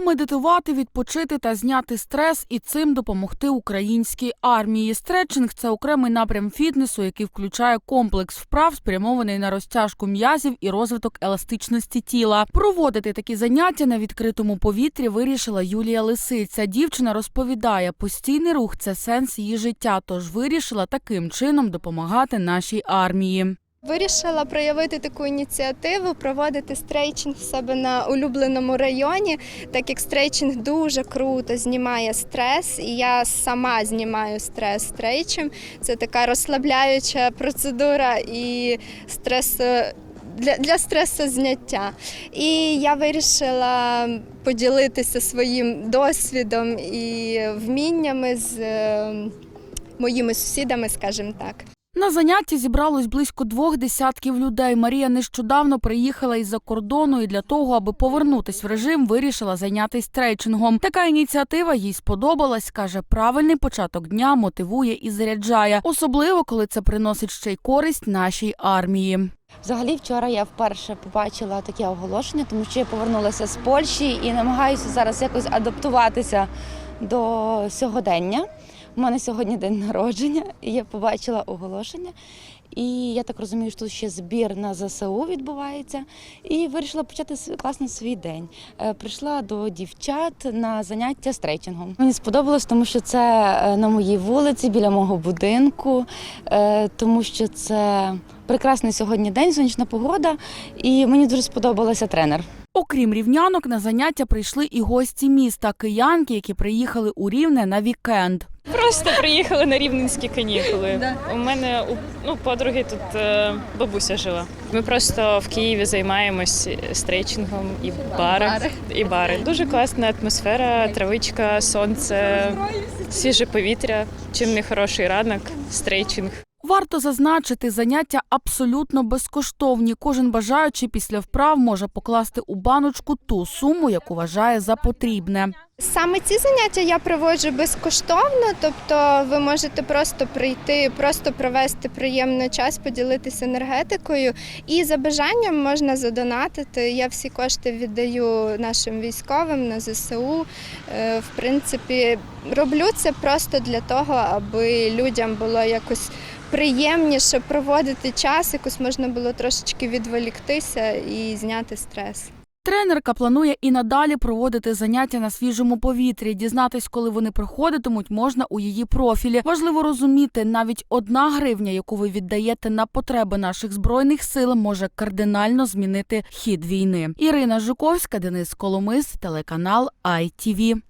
Помедитувати, відпочити та зняти стрес і цим допомогти українській армії. Стретчинг – це окремий напрям фітнесу, який включає комплекс вправ, спрямований на розтяжку м'язів і розвиток еластичності тіла. Проводити такі заняття на відкритому повітрі вирішила Юлія Лисиця. Дівчина розповідає, постійний рух це сенс її життя, тож вирішила таким чином допомагати нашій армії. Вирішила проявити таку ініціативу, проводити стрейчинг в себе на улюбленому районі, так як стрейчинг дуже круто знімає стрес, і я сама знімаю стрес стрейчем. Це така розслабляюча процедура і стрес. Для, для стресозняття. І я вирішила поділитися своїм досвідом і вміннями з е, моїми сусідами, скажімо так. На занятті зібралось близько двох десятків людей. Марія нещодавно приїхала із-за кордону і для того, аби повернутись в режим, вирішила зайнятися трейчингом. Така ініціатива їй сподобалась. каже, правильний початок дня мотивує і заряджає, особливо коли це приносить ще й користь нашій армії. Взагалі, вчора я вперше побачила таке оголошення, тому що я повернулася з Польщі і намагаюся зараз якось адаптуватися до сьогодення. У мене сьогодні день народження, і я побачила оголошення. І я так розумію, що тут ще збір на ЗСУ відбувається. І вирішила почати класно свій день. Е, Прийшла до дівчат на заняття стрейчингом. Мені сподобалось, тому що це е, на моїй вулиці, біля мого будинку, е, тому що це прекрасний сьогодні день, сонячна погода, і мені дуже сподобалася тренер. Окрім рівнянок, на заняття прийшли і гості міста, киянки, які приїхали у Рівне на вікенд. Просто приїхали на рівненські канікули. У мене у ну, подруги тут е, бабуся жила. Ми просто в Києві займаємось стрейчингом і бари. І бари. Дуже класна атмосфера, травичка, сонце, свіже повітря. Чим не хороший ранок, стрейчинг. Варто зазначити, заняття абсолютно безкоштовні. Кожен бажаючий після вправ може покласти у баночку ту суму, яку вважає за потрібне. Саме ці заняття я проводжу безкоштовно, тобто ви можете просто прийти, просто провести приємний час, поділитися енергетикою. І за бажанням можна задонатити. Я всі кошти віддаю нашим військовим на ЗСУ. Е, В принципі, роблю це просто для того, аби людям було якось приємніше проводити час, якось можна було трошечки відволіктися і зняти стрес. Тренерка планує і надалі проводити заняття на свіжому повітрі. Дізнатись, коли вони проходитимуть, можна у її профілі. Важливо розуміти, навіть одна гривня, яку ви віддаєте на потреби наших збройних сил, може кардинально змінити хід війни. Ірина Жуковська, Денис Коломис, телеканал ITV.